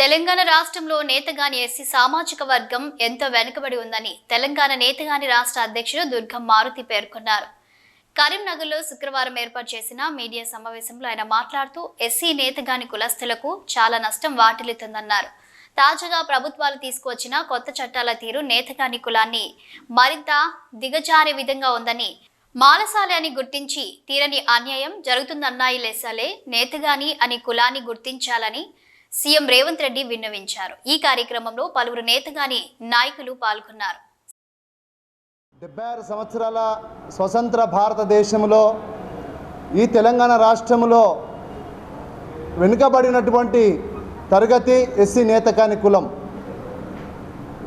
తెలంగాణ రాష్ట్రంలో నేతగాని ఎస్సీ సామాజిక వర్గం ఎంతో వెనుకబడి ఉందని తెలంగాణ నేతగాని రాష్ట్ర అధ్యక్షుడు దుర్గం మారుతి పేర్కొన్నారు. కరీంనగర్లో శుక్రవారం ఏర్పాటు చేసిన మీడియా సమావేశంలో ఆయన మాట్లాడుతూ ఎస్సీ నేతగాని కులస్తులకు చాలా నష్టం వాటిల్లుతుందన్నారు. తాజాగా ప్రభుత్వాలు తీసుకువచ్చిన కొత్త చట్టాల తీరు నేతగాని కులాన్ని మరింత దిగజారే విధంగా ఉందని మాలసాలే అని గుర్తించి తీరని అన్యాయం జరుగుతుందన్నాయి లెస్సలే నేతగాని అని కులాన్ని గుర్తించాలని సీఎం రేవంత్ రెడ్డి విన్నవించారు. ఈ కార్యక్రమంలో పలువురు నేతగాని నాయకులు పాల్గొన్నారు. డెబ్బై ఆరు సంవత్సరాల స్వతంత్ర భారతదేశంలో ఈ తెలంగాణ రాష్ట్రంలో వెనుకబడినటువంటి తరగతి ఎస్సీ నేతకాని కులం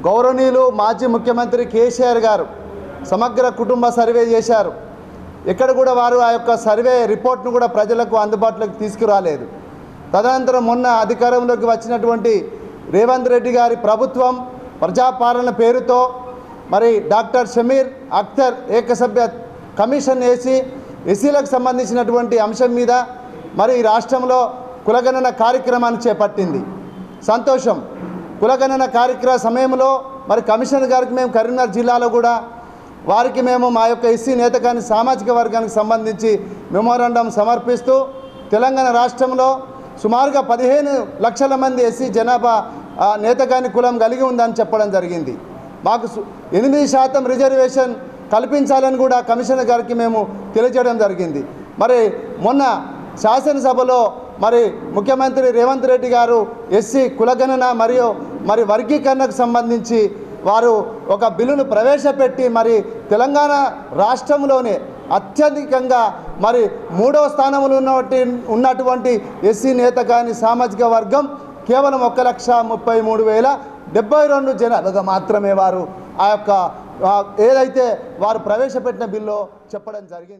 గౌరవనీయులు మాజీ ముఖ్యమంత్రి కేసీఆర్ గారు సమగ్ర కుటుంబ సర్వే చేశారు. ఎక్కడ కూడా వారు ఆ యొక్క సర్వే రిపోర్ట్ను కూడా ప్రజలకు అందుబాటులోకి తీసుకురాలేదు. తదనంతరం మొన్న అధికారంలోకి వచ్చినటువంటి రేవంత్ రెడ్డి గారి ప్రభుత్వం ప్రజాపాలన పేరుతో మరి డాక్టర్ షమీర్ అఖ్తర్ ఏకసభ్య కమిషన్ వేసి ఎస్సీలకు సంబంధించినటువంటి అంశం మీద మరి ఈ రాష్ట్రంలో కులగణన కార్యక్రమాన్ని చేపట్టింది. సంతోషం. కులగణన కార్యక్రమ సమయంలో మరి కమిషనర్ గారికి మేము కరీంనగర్ జిల్లాలో కూడా వారికి మేము మా యొక్క ఎస్సీ నేతకాన్ని సామాజిక వర్గానికి సంబంధించి మెమోరాండం సమర్పిస్తూ తెలంగాణ రాష్ట్రంలో సుమారుగా పదిహేను లక్షల మంది ఎస్సీ జనాభా నేతగాని కులం కలిగి ఉందని చెప్పడం జరిగింది. మాకు ఎనిమిది శాతం రిజర్వేషన్ కల్పించాలని కూడా కమిషనర్ గారికి మేము తెలియజేయడం జరిగింది. మరి మొన్న శాసనసభలో మరి ముఖ్యమంత్రి రేవంత్ రెడ్డి గారు ఎస్సీ కులగణన మరియు మరి వర్గీకరణకు సంబంధించి వారు ఒక బిల్లును ప్రవేశపెట్టి మరి తెలంగాణ రాష్ట్రంలోనే అత్యధికంగా మరి మూడవ స్థానంలో ఉన్నటువంటి ఉన్నటువంటి ఎస్సీ నేత కానీ సామాజిక వర్గం కేవలం ఒక లక్ష ముప్పై మూడు వేల డెబ్బై రెండు జనాలుగా మాత్రమే వారు ఆ యొక్క ఏదైతే వారు ప్రవేశపెట్టిన బిల్లో చెప్పడం జరిగింది.